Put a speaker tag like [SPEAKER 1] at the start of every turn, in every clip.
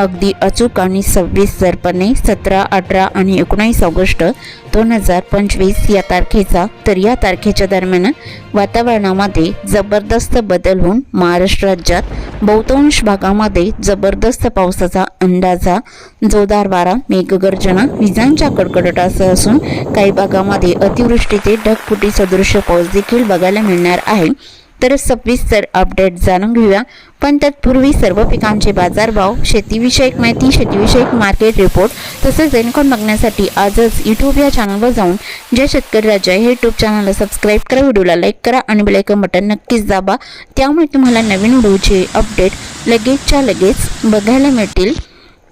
[SPEAKER 1] अगदी अचूक आणि सव्वीस जरपणे सतरा अठरा आणि एकोणावीस ऑगस्ट दोन हजार पंचवीस या तारखेचा तर या तारखेच्या दरम्यान वातावरणामध्ये जबरदस्त बदल होऊन महाराष्ट्र राज्यात बहुतांश भागामध्ये जबरदस्त पावसाचा अंदाजा जोरदार वारा मेघगर्जना विजांच्या कडकडाटासह असून काही भागामध्ये अतिवृष्टी ते ढगफुटी सदृश्य पाऊस देखील बघायला मिळणार आहे. तर सविस्तर अपडेट जाणून घेऊया. पण तत्पूर्वी सर्व पिकांचे बाजारभाव शेतीविषयक माहिती शेतीविषयक मार्केट रिपोर्ट तसेच रेनकॉन बघण्यासाठी आजच यूट्यूब या चॅनलवर जाऊन जय शेतकरी राजा हे यूट्यूब चॅनलला सबस्क्राईब करा व्हिडिओला लाईक करा आणि बेलायकन बटन नक्कीच दाबा. त्यामुळे तुम्हाला नवीन व्हिडिओचे अपडेट लगेचच्या लगेच बघायला मिळतील.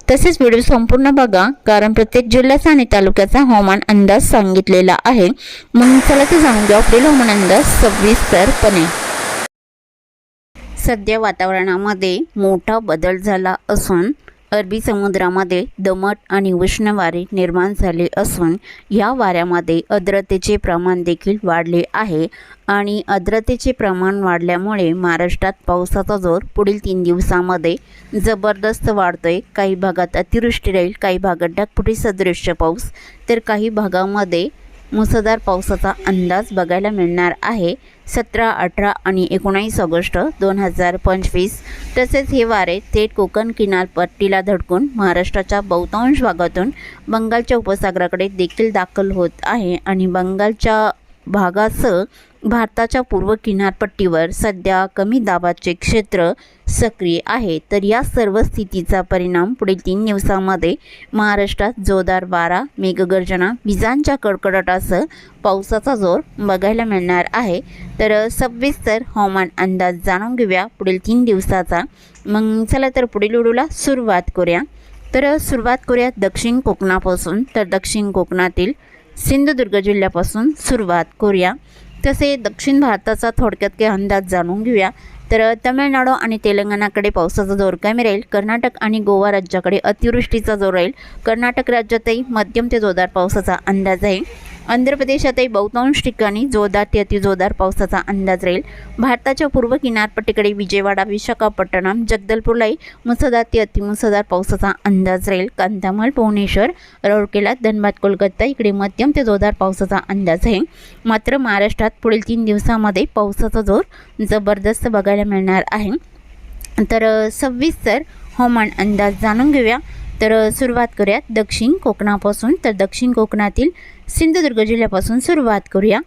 [SPEAKER 1] तसेच व्हिडिओ संपूर्ण बघा कारण प्रत्येक जिल्ह्याचा आणि तालुक्याचा हवामान अंदाज सांगितलेला आहे. म्हणून चला ते जाणून घ्या. आपले हवामान अंदाज सविस्तरपणे सध्या वातावरणामध्ये मोठा बदल झाला असून अरबी समुद्रामध्ये दमट आणि उष्ण वारे निर्माण झाले असून या वाऱ्यामध्ये आर्द्रतेचे प्रमाण देखील वाढले आहे आणि आर्द्रतेचे प्रमाण वाढल्यामुळे महाराष्ट्रात पावसाचा जोर पुढील तीन दिवसामध्ये जबरदस्त वाढतोय. काही भागात अतिवृष्टी राहील काही भागात ढगफुटी सदृश्य पाऊस तर काही भागामध्ये मुसळधार पावसाचा अंदाज बघायला मिळणार आहे. सतरा अठरा आणि एकोणावीस ऑगस्ट दोन हजार पंचवीस. तसेच हे वारे थेट कोकण किनारपट्टीला धडकून महाराष्ट्राच्या बहुतांश भागातून बंगालच्या उपसागराकडे देखील दाखल होत आहे आणि बंगालच्या भागासह भारताच्या पूर्व किनारपट्टीवर सध्या कमी दाबाचे क्षेत्र सक्रिय आहे. तर या सर्व स्थितीचा परिणाम पुढील तीन दिवसामध्ये महाराष्ट्रात जोरदार वारा मेघगर्जना विजांच्या कडकडाटासह पावसाचा जोर बघायला मिळणार आहे. तर सविस्तर हवामान अंदाज जाणून घेऊया पुढील तीन दिवसाचा. मग चला तर पुढील उडूला सुरुवात करूया. तर सुरुवात करूया दक्षिण कोकणापासून. तर दक्षिण कोकणातील सिंधुदुर्ग जिल्ह्यापासून सुरुवात करूया. तसे दक्षिण भारताचा थोडक्यात काही अंदाज जाणून घेऊया. तर तमिळनाडू आणि तेलंगणाकडे पावसाचा जोर कमी राहील. कर्नाटक आणि गोवा राज्याकडे अतिवृष्टीचा जोर राहील. कर्नाटक राज्यातही मध्यम ते जोरदार पावसाचा अंदाज आहे. आंध्र प्रदेशातही बहुतांश ठिकाणी जोरदार ते अतिजोरदार पावसाचा अंदाज राहील. भारताच्या पूर्व किनारपट्टीकडे विजयवाडा विशाखापट्टणम जगदलपूरलाही मुसळधार ते अतिमुसळधार पावसाचा अंदाज राहील. कांतामल भुवनेश्वर राऊरकेला धनबाद कोलकाता इकडे मध्यम ते जोरदार पावसाचा अंदाज आहे. मात्र महाराष्ट्रात पुढील तीन दिवसामध्ये पावसाचा जोर जबरदस्त बघायला मिळणार आहे. तर सविस्तर हवामान अंदाज जाणून घेऊया. तर सुरुवात करूयात दक्षिण कोकणापासून. तर दक्षिण कोकणातील सिंधुदुर्ग जिल्ह्यापासून सुरुवात करूया.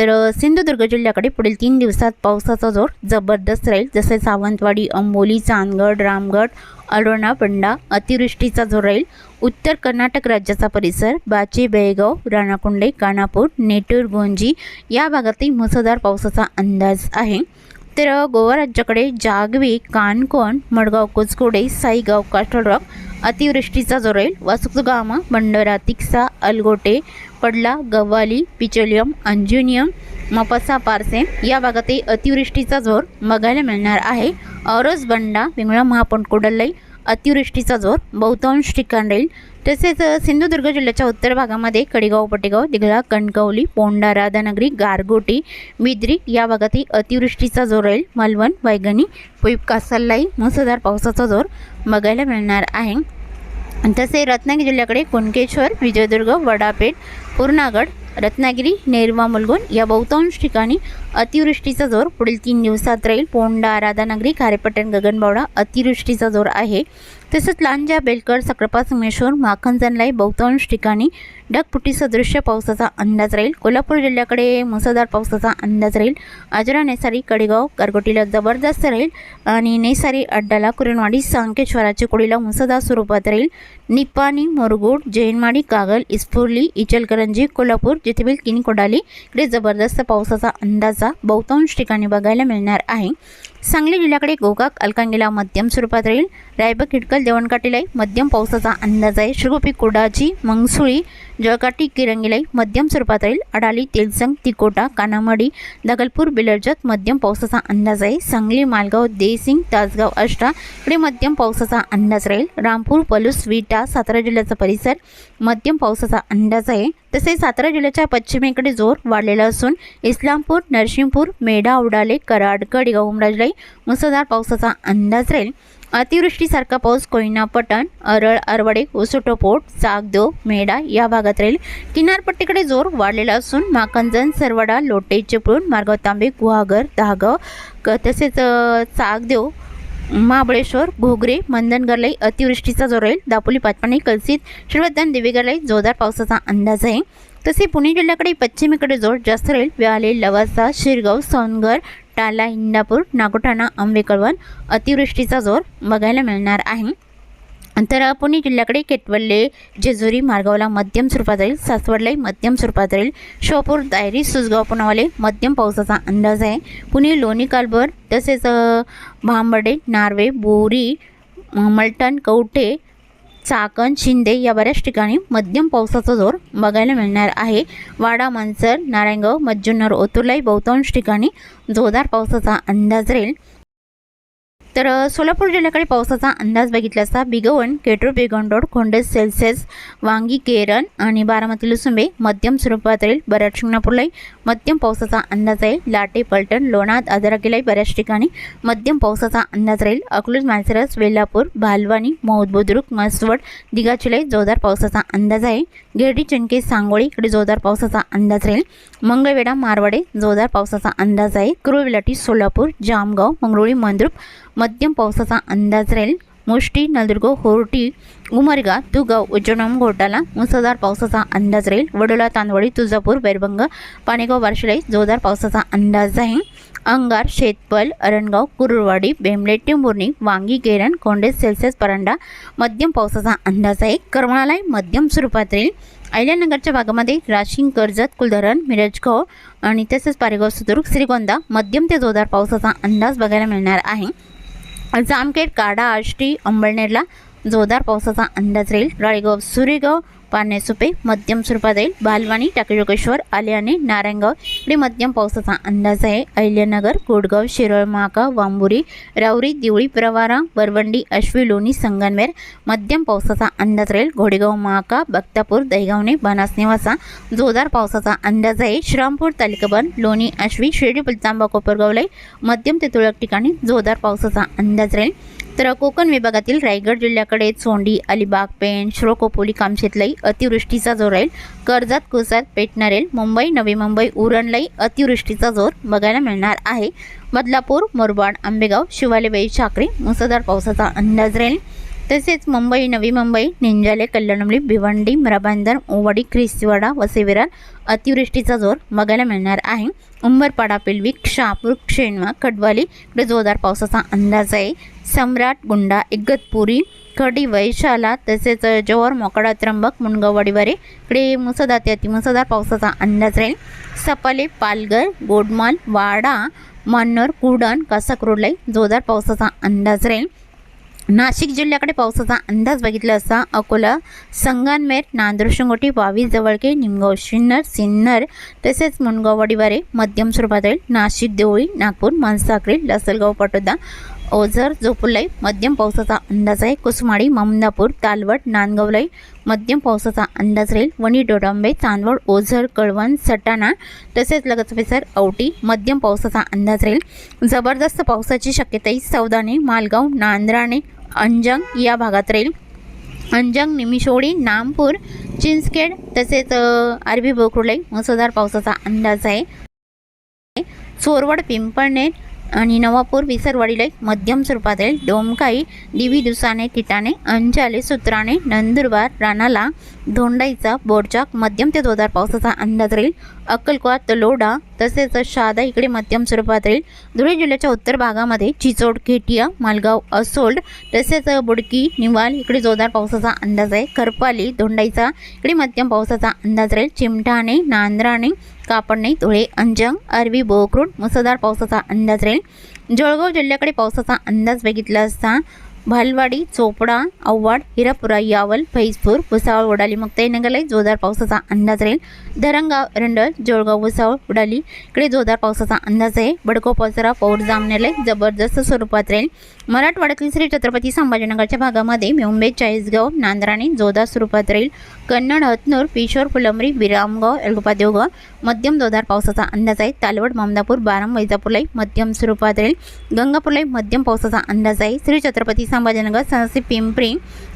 [SPEAKER 1] तर सिंधुदुर्ग जिल्ह्याकडे पुढील तीन दिवसात पावसाचा जोर जबरदस्त राहील. जसे सावंतवाडी अंबोली चांदगड रामगड अरोणा बंडा अतिवृष्टीचा जोर राहील. उत्तर कर्नाटक राज्याचा परिसर बाचे बेळगाव राणाकुंडे कानापूर नेटूर गोंजी या भागातही मुसळधार पावसाचा अंदाज आहे. तर गोवा राज्याकडे जागवी कानकोण मडगाव कोचकोडे साईगाव काठळरॉक अतिवृष्टीचा जोर राहील. वासुगामा बंडरा तिक्सा अलगोटे पडला गव्वाली पिचोलियम अंजुनियम मपसा पारसे. या भागातही अतिवृष्टीचा जोर बघायला मिळणार आहे. औरस बंडा विंगळा महापण कोडल्लाई अतिवृष्टीचा जोर बहुतांश ठिकाण राहील. तसेच सिंधुदुर्ग जिल्ह्याच्या उत्तर भागामध्ये कडेगाव पटेगाव दिघळा कणकवली पोंडा राधानगरी गारगोटी बिद्री या भागातही अतिवृष्टीचा जोर राहील. मालवण वैगणी पुईप कासल्लाई मुसळधार पावसाचा जोर बघायला मिळणार आहे. तसे रत्नागिरी जिल्ह्याकडे कुणकेश्वर विजयदुर्ग वडापेठ पूर्णागड रत्नागिरी नेरवा मुलगुण या बहुतांश ठिकाणी अतिवृष्टीचा जोर पुढील तीन दिवसात राहील. पोंडा राधानगरी खारेपट्टण गगनबावडा अतिवृष्टीचा जोर आहे. तसंच लांजा बेलकर सक्रापा संगमेश्वर माखनजनलाई बहुतांश ठिकाणी ढगफुटी सदृश्य पावसाचा अंदाज राहील. कोल्हापूर जिल्ह्याकडे मुसळधार पावसाचा अंदाज राहील. आजरा नेसारी कडेगाव करगोटीला जबरदस्त राहील आणि नेसारी अड्डाला कुरणवाडी सांकेश्वराच्या कुडीला मुसळधार स्वरूपात राहील. निपाणी मुरगुड जैनमाडी कागल इस्फुर्ली इचलकरंजी कोल्हापूर जिथे किनी कोडाली इकडे जबरदस्त पावसाचा अंदाजा बहुतांश ठिकाणी बघायला मिळणार आहे. सांगली जिल्ह्याकडे गोकाक अलकांगीला मध्यम स्वरूपात राहील. रायबक खिडकल देवणकाटीलाही मध्यम पावसाचा अंदाज आहे. श्रीगोपी कुडाची मंगसुळी जळकाटी किरंगीलाई मध्यम स्वरूपात राहील. अडाली तेलसंग तिकोटा कानामडी दगलपूर बिलर्जत मध्यम पावसाचा अंदाज आहे. सांगली मालगाव देसिंग तासगाव अष्टा इकडे मध्यम पावसाचा अंदाज राहील. रामपूर पलूस विटा सातारा जिल्ह्याचा परिसर मध्यम पावसाचा अंदाज आहे. तसेच सातारा जिल्ह्याच्या पश्चिमेकडे जोर वाढलेला असून इस्लामपूर नरसिंहपूर मेढा उडाले कराड कडेगाव उमराजलाई मुसळधार पावसाचा अंदाज राहील. अतिवृष्टीसारखा पाऊस कोयना पटण अरळ अरवडे उसुटोपोट चाकदेव मेढा या भागात राहील. किनारपट्टीकडे जोर वाढलेला असून माकंजन सरवडा लोटे चिपळूण मार्गाव तांबे गुहागर दहागाव क तसेच सागदेव चाकदेव महाबळेश्वर घोगरे मंदनगरलाही अतिवृष्टीचा जोर राहील. दापोली पाचपाणी कलसित श्रीवर्धन देवीगरलाही जोरदार पावसाचा अंदाज आहे. तसे पुणे जिल्ह्याकडे पश्चिमेकडे जोर जास्त राहील. व्याले लवासा शिरगाव सोनगर टाला इंदापूर नागोठाणा आंबे कळवण अतिवृष्टीचा जोर बघायला मिळणार आहे. तर पुणे जिल्ह्याकडे केटवल्ले जेजुरी मार्गावला मध्यम स्वरूपात राहील सासवडलाही मध्यम स्वरूपात राहील शोपूर दायरी सुसगाव पुनावाले मध्यम पावसाचा अंदाज आहे. पुणे लोणी कालभर तसेच भांबडे नार्वे बोरी मलटण कवठे चाकण शिंदे या बऱ्याच ठिकाणी मध्यम पावसाचा जोर बघायला मिळणार आहे. वाडा मांसर नारायणगाव मज्जुन्नर ओतुर्लाई बहुतांश ठिकाणी जोरदार पावसाचा अंदाज राहील. तर सोलापूर जिल्ह्याकडे पावसाचा अंदाज बघितला असता बिगवण केटरू बेगंडोड खोंडेस सेल्सेस वांगी केरन आणि बारामती लुसुंबे मध्यम स्वरूपात राहील बऱ्याच शिंगणापूरलाही मध्यम पावसाचा अंदाज आहे. लाटे पलटण लोणाद आदराकीलाही बऱ्याच ठिकाणी मध्यम पावसाचा अंदाज राहील. अकलूज मानसरस वेल्लापूर भालवानी मौद बुद्रुक मसवड दिगाचीलाही जोरदार पावसाचा अंदाज आहे. गिरडी चनके सांगोळी इकडे जोरदार पावसाचा अंदाज राहील. मंगळवेढा मारवाडे जोरदार पावसाचा अंदाज आहे. कुरुविलाटी सोलापूर जामगाव मंगरुळी मंद्रुप मध्यम पावसाचा अंदाज राहील. मुष्टी नलदुर्ग होर्टी उमरगा तुगाव उज्जनम घोटाला मुसळधार पावसाचा अंदाज राहील. वडोला तांदवडी तुळजापूर बैरभंग पाणेगाव बार्शीलाई जोरदार पावसाचा अंदाज आहे. अंगार शेतपल अरणगाव कुरुरवाडी बेंबले टिंबुर्णी वांगी केरण कोंडेस सेल्सिअस परांडा मध्यम पावसाचा अंदाज आहे. करमाळालाही मध्यम स्वरूपात राहील. अहिल्यानगरच्या भागामध्ये राशिंग कर्जत कुलधरण मिरजगाव आणि तसेच पारेगाव सुतुर्ग श्रीगोंदा मध्यम ते जोरदार पावसाचा अंदाज बघायला मिळणार आहे. जामखेड काडा आष्टी अंबळनेरला जोरदार पावसाचा अंदाज राहील. राळेगाव सुरेगाव पाण्यासुपे मध्यम स्वरूपात येईल. बालवाणी टाकेजोगेश्वर आल्याने नारायणगाव. इकडे मध्यम पावसाचा अंदाज आहे. अहिल्यानगर कोडगाव शिरोळ माका वांबुरी राऊरी दिवळी प्रवारा बरवंडी अश्वी लोणी संगनमेर. मध्यम पावसाचा अंदाज राहील. घोडेगाव माका बक्तापूर दहिगावणे बनासनिवासा जोरदार पावसाचा अंदाज आहे. श्रामपूर तालुकाबन लोणी अश्वी शिर्डी पुलतांबा कोपरगावलाई मध्यम ते तुरळक ठिकाणी जोरदार पावसाचा अंदाज राहील. तर कोकण विभागातील रायगड जिल्ह्याकडे चोंडी अलिबाग पेण श्रोकोपोली कामशेतलाई अतिवृष्टीचा जोर राहील. कर्जत कुसात पेटणारेल मुंबई नवी मुंबई उरणलाई अतिवृष्टीचा जोर बघायला मिळणार आहे. बदलापूर मुरबाड आंबेगाव शिवालेबाई साखरे मुसळधार पावसाचा अंदाज राहील. तसेच मुंबई नवी मुंबई निंजाले कल्याणमली भिवंडी मराबांधर ओवाडी ख्रिस्तीवाडा वसेविरार अतिवृष्टीचा जोर बघायला मिळणार आहे. उंबरपाडा पिलवी शहापूर क्षेणवा खडवाली इकडे जोरदार पावसाचा अंदाज आहे. सम्राट गुंडा इगतपुरी खडी वैशाला तसेच जोर मोकडा त्र्यंबक मुनगाववाडीवारे इकडे मुसळधार ते अतिमुसळधार पावसाचा अंदाज राहील. सपाले पालघर गोडमाल वाडा मन्नर कुडण कासाक्रोडलाई जोरदार पावसाचा अंदाज राहील. नाशिक जिल्ह्याकडे पावसाचा अंदाज बघितला असता अकोला संगनमेर नांदुरशंगोटी बावीस जवळके निमगाव शिन्नर सिन्नर तसेच मुनगाववाडीवारे मध्यम स्वरूपात राहील. नाशिक देवळी नागपूर मनसाखरे लसलगाव पटोदा ओझर जोपुलाई मध्यम पावसाचा अंदाज आहे. कुसमाडी ममदापूर तालवट नांदगावलाई मध्यम पावसाचा अंदाज राहील. वणी डोडांबे चांदवड ओझर कळवण सटाणा तसेच लगत परिसर औटी मध्यम पावसाचा अंदाज राहील. जबरदस्त पावसाची शक्यताही सौदाने मालगाव नांद्राणे अंजंग या भागात राहील. अंजंग निमिषोडी नामपूर चिंचखेड तसेच अरबी बोकुर्लाई मुसळधार पावसाचा अंदाज आहे. चोरवड पिंपळनेर आणि नवापूर विसरवाडीला मध्यम स्वरूपात राहील डोमकाई दिवी दुसाने किटाने अंजाले सुत्राणे नंदुरबार राणाला धोंडाईचा बोरचाक मध्यम ते जोरदार पावसाचा अंदाज राहील. अक्कलकोट तलोडा तसेच शहादा इकडे मध्यम स्वरूपात राहील धुळे जिल्ह्याच्या उत्तर भागामध्ये चिचोड खेटिया मालगाव असोल्ड तसेच बुडकी निवाल इकडे जोरदार पावसाचा अंदाज आहे. करपाली धोंडाईचा इकडे मध्यम पावसाचा अंदाज राहील. चिमठाणे नांद्राणे कापडणे धुळे अंजंग अरवी बोकरूड मुसळधार पावसाचा अंदाज राहील. जळगाव जिल्ह्याकडे पावसाचा अंदाज बघितला असता भालवाडी चोपडा औवाड हिरापुरा यावल फैजपूर भुसावळ उडाली मुक्ताई नगरला जोरदार पावसाचा अंदाज राहील. धरणगाव रंडळ जोळगाव भुसावळ उडाली इकडे जोरदार पावसाचा अंदाज आहे. बडको पसरा पौर जामनेला जबरदस्त स्वरूपात राहील. मराठवाड्यातील श्री छत्रपती संभाजीनगरच्या भागामध्ये मुंबई चाळीसगाव नांद्राणे जोरदार स्वरूपात राहील. कन्नड हतनूर पिशोर फुलंबरी विरामगाव एल्गोपा देवगाव मध्यम जोरदार पावसाचा अंदाज आहे. तालवड ममदापूर बाराम वैजापूरलाही मध्यम स्वरूपात राहील गंगापूरलाही मध्यम पावसाचा अंदाज आहे. श्री छत्रपती संभाजीनगर सनसी पिंपरी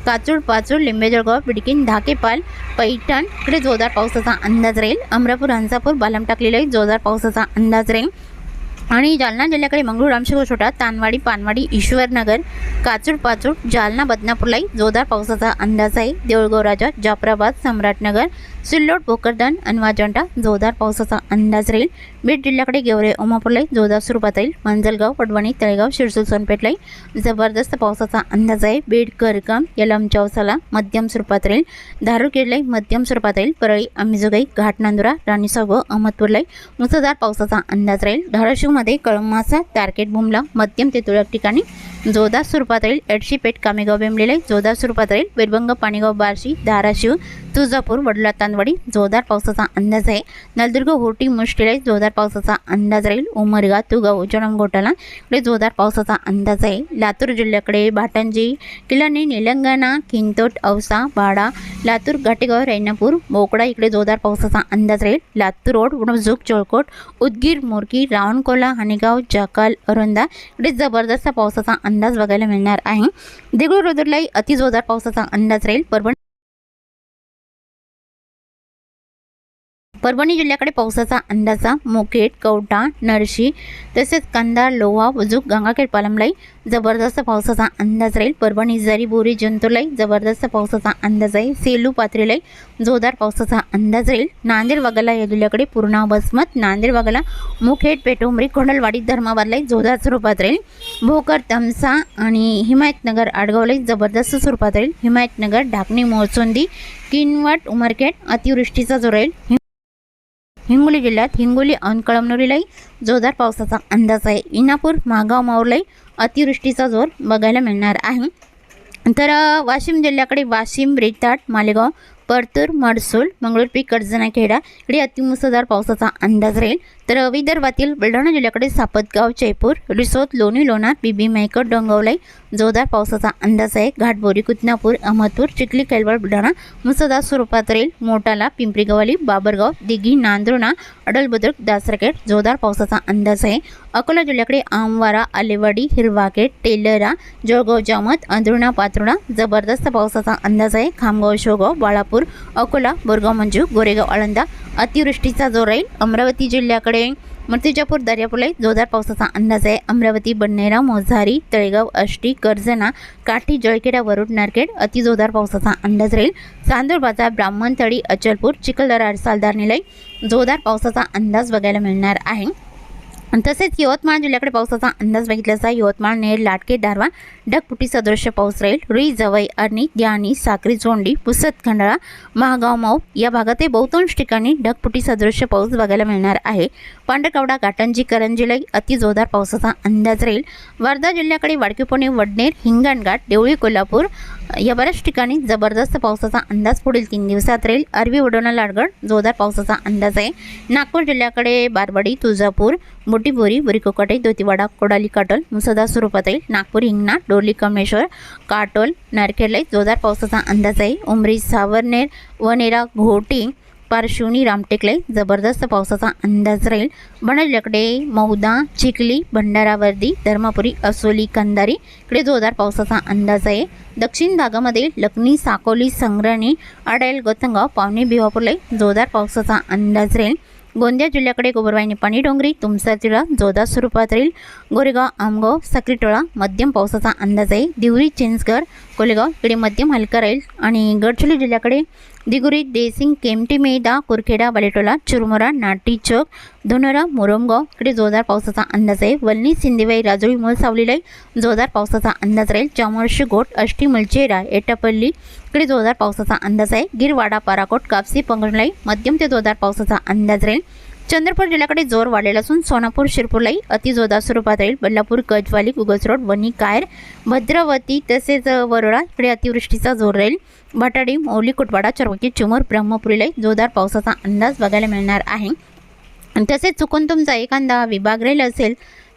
[SPEAKER 1] काचूड पाचूड लिंबेजळगाव बिडकीन धाकेपाल पैठण इकडे जोरदार पावसाचा अंदाज राहील. अमरापूर हंसापूर बालम टाकलेलाही जोरदार पावसाचा अंदाज राहील. आणि जालना जिल्ह्याकडे मंगळूर रामशिव छोटा तानवाडी पानवाडी ईश्वरनगर काचूड पाचूड जालना बदनापूरलाही जोरदार पावसाचा अंदाज आहे. देऊळगाव राजा जाफराबाद सम्राटनगर सिल्लोड भोकरदन अनवाजंटा जोरदार पावसाचा अंदाज राहील. बीड जिल्ह्याकडे गेवरे ओमापूरलाही जोरदार स्वरूपात राहील मंजलगाव पडवणी तळेगाव शिरसूर सोनपेठलाही जबरदस्त पावसाचा अंदाज आहे. बीड करकम यलम चौसाला मध्यम स्वरूपात राहील. धारूरखेडलाही मध्यम स्वरूपात राहील. परळी अंबिजोगाई घाटनांदुरा राणीसागो अहमदपूरलाही मुसळधार पावसाचा अंदाज राहील. धाराशिव मध्ये कळंब मासा टार्गेट भूमला मध्यम ते तुरळक ठिकाणी जोरदार स्वरूपात राहील एडशीपेठ कामेगाव बेंबलेलाही जोरदार स्वरूपात राहील वेडबंग पाणीगाव बार्शी धाराशिव तुळजापूर वडला तांदवाडी जोरदार पावसाचा अंदाज आहे. नलदुर्ग होटी मुष्टीला जोरदार पावसाचा अंदाज राहील. उमरगा तुगाव उजळम इकडे जोरदार पावसाचा अंदाज आहे. लातूर जिल्ह्याकडे भाटंजी किल्लाने निलंगणा किंतोट औसा बाडा लातूर घाटेगाव रैनापूर मोकडा इकडे जोरदार पावसाचा अंदाज राहील. लातूर रोड उणजूक चोळकोट उदगीर मोरकी रावणकोला हानेगाव जकाल अरुंदा इकडे जबरदस्त पावसाचा अंदाज अंदाज बघायला मिळणार आहे. देगूळ रुद्रलाही अतिजोरदार पावसाचा अंदाज राहील परभणी परभणी जिल्ह्याकडे पावसाचा अंदाजा मुखेड कवटा नरशी तसेच कंधार लोहा बुजूक गंगाखेड पालमलाई जबरदस्त पावसाचा अंदाज राहील. परभणी जरी बोरी जंतुलाई जबरदस्त पावसाचा अंदाज आहे. सेलू पात्रीलाई जोरदार पावसाचा अंदाज राहील. नांदेड वाघाला या जिल्ह्याकडे पूर्णा बसमत नांदेड वाघाला मुखेड पेटुंबरी कोंडलवाडी धर्माबादलाई जोरदार स्वरूपात राहील. भोकर तमसा आणि हिमायतनगर आडगावलाई जबरदस्त स्वरूपात राहील. हिमायतनगर ढाकणी मोरचोंदी किनवट उमरखेड अतिवृष्टीचा जो राहील. हिंगोली जिल्ह्यात हिंगोली आणि कळमनुरीलाही जोरदार पावसाचा अंदाज आहे. इनापूर महागाव माऊरलाही अतिवृष्टीचा जोर बघायला मिळणार आहे. तर वाशिम जिल्ह्याकडे वाशिम रेताट मालेगाव परतूर मडसूल मंगळूरपी कडजनाखेडा इकडे अतिमुसळधार पावसाचा अंदाज राहील. तर विदर्भातील बुलढाणा जिल्ह्याकडे सापतगाव जयपूर रिसोद लोणी लोणार बिबी मैकट डोंगवलाई जोरदार पावसाचा अंदाज आहे. घाटबोरी कुतनापूर अहमदपूर चिखली कैलवाड बुलढाणा मुसळधार स्वरूपात राहील. मोटाला पिंपरी गवाली बाबरगाव दिघी नांदुर्णा अडलबुद्रुक दासरखेड जोरदार पावसाचा अंदाज आहे. अकोला जिल्ह्याकडे आमवारा आलेवाडी हिरवाखेड टेलरा जळगाव जामत अंधरुणा पात्रुणा जबरदस्त पावसाचा अंदाज आहे. खामगाव शोगाव बाळापूर अकोला बोरगाव मंजू गोरेगाव आळंदा अतिवृष्टीचा जोर राहील. अमरावती जिल्ह्याकडे मूर्तिजापूर दर्यापुलाई जोरदार पावसाचा अंदाज आहे. अमरावती बडनेरा मोझारी तळेगाव आष्टी कर्जना काठी जळखेडा वरुड नारखेड अतिजोरदार पावसाचा अंदाज राहील. चांदूर बाजार ब्राह्मणतळी अचलपूर चिखलदरा सालदारनीलाही जोरदार पावसाचा अंदाज बघायला मिळणार आहे. तसेच यवतमाळ जिल्ह्याकडे पावसाचा अंदाज बघितला असता यवतमाळ नेर लाटके दारवा ढगपुटी सदृश्य पाऊस राहील. रुई जवई अर्णी द्यानी साक्री चोंडी पुसत खंडाळा महागाव माऊ या भागातही बहुतांश ठिकाणी ढगपुटी सदृश्य पाऊस बघायला मिळणार आहे. पांढरकवडा घाटंजी करंजीलाही अति जोरदार पावसाचा अंदाज राहील. वर्धा जिल्ह्याकडे वाडकीपुणे वडनेर हिंगणघाट देवळी कोल्हापूर या बऱ्याच ठिकाणी जबरदस्त पावसाचा अंदाज पुढील तीन दिवसात राहील. अरबी वडोणा लाडगड जोरदार पावसाचा अंदाज आहे. नागपूर जिल्ह्याकडे बारवाडी तुळजापूर मोठीबोरी बोरीकोकाटे दोतीवाडा कोडाली काटोल मुसदा स्वरूपात नागपूर हिंगणा डोरली कमेश्वर काटोल नारखेडला जोरदार पावसाचा अंदाज आहे. उमरी सावरनेर वनेरा घोटी पारशिवनी रामटेकलाई जबरदस्त पावसाचा अंदाज राहील. बनडल्याकडे मौदा चिखली भंडारावर्दी धर्मापुरी असोली कंदारी इकडे जोरदार पावसाचा अंदाज आहे. दक्षिण भागामध्ये लखनी साकोली संग्रणी अडेल गोतंगाव पावणे भिवापूरला जोरदार पावसाचा अंदाज राहील. गोंदिया जिल्ह्याकडे गोबरवाई पाणी डोंगरी तुमचा जिल्हा जोरदार स्वरूपात राहील गोरेगाव आमगाव साक्रीटोळा मध्यम पावसाचा अंदाज आहे दिवरी चिंचगड कोलेगाव इकडे मध्यम हलका राहील. आणि गडचिरोली जिल्ह्याकडे दिगुरी देसिंग केमटी मेदा कुरखेडा बालेटोला चुरमुरा नाटी चौक धुनरा मोरमगाव इकडे जोरदार पावसाचा अंदाज आहे वल्ली सिंदेवाई राजोळी मूळ सावलीलाई जोरदार पावसाचा अंदाज राहील. चामोर्शी गोट अष्टी मुलचेरा एटापल्ली इकडे जोरदार पावसाचा अंदाज आहे गिरवाडा पाराकोट कापसी पंगणलाई मध्यम ते जोरदार पावसाचा अंदाज राहील. चंद्रपूर जिल्ह्याकडे जोर वाढलेला असून सोनापूर शिरपूरलाही अतिजोरदार स्वरूपात राहील. बल्लापूर गजवाली गुगस रोड वणी कायर भद्रावती तसेच वरोडा इकडे अतिवृष्टीचा जोर राहील. भटाडी मौली कुटवाडा चरवकी चिमूर ब्रह्मपुरीलाही जोरदार पावसाचा अंदाज बघायला मिळणार आहे. तसेच चुकून तुमचा एखादा विभाग राहील असेल